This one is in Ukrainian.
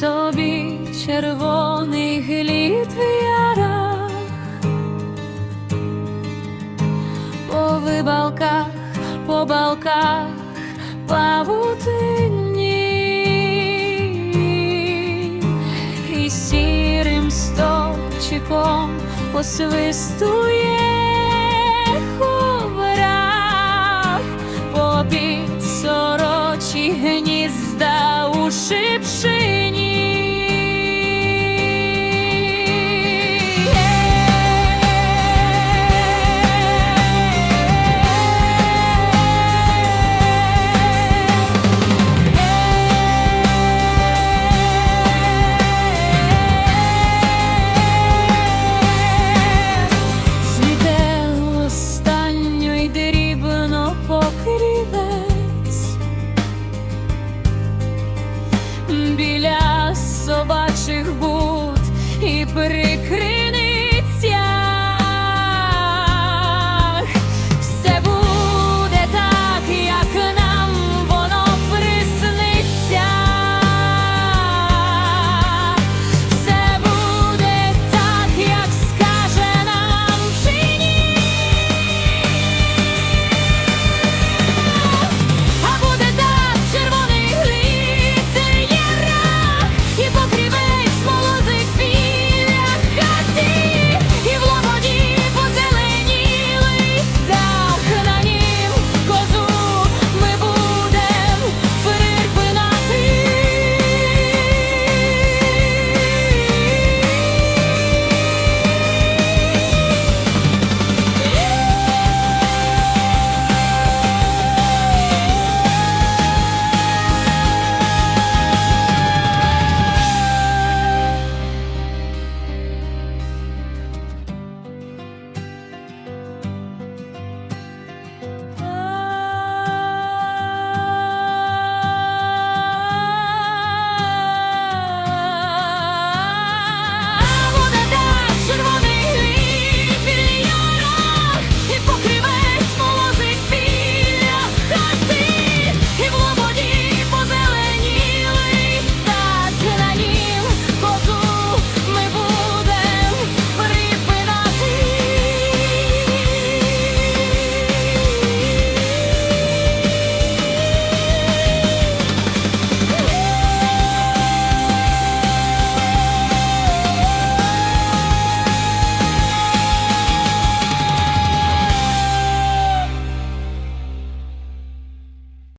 собі червоний глід в ярах, по вибалках, по балках павутині і сірим стовчиком посвистує ховрах попід сорочі гнізда ушибши.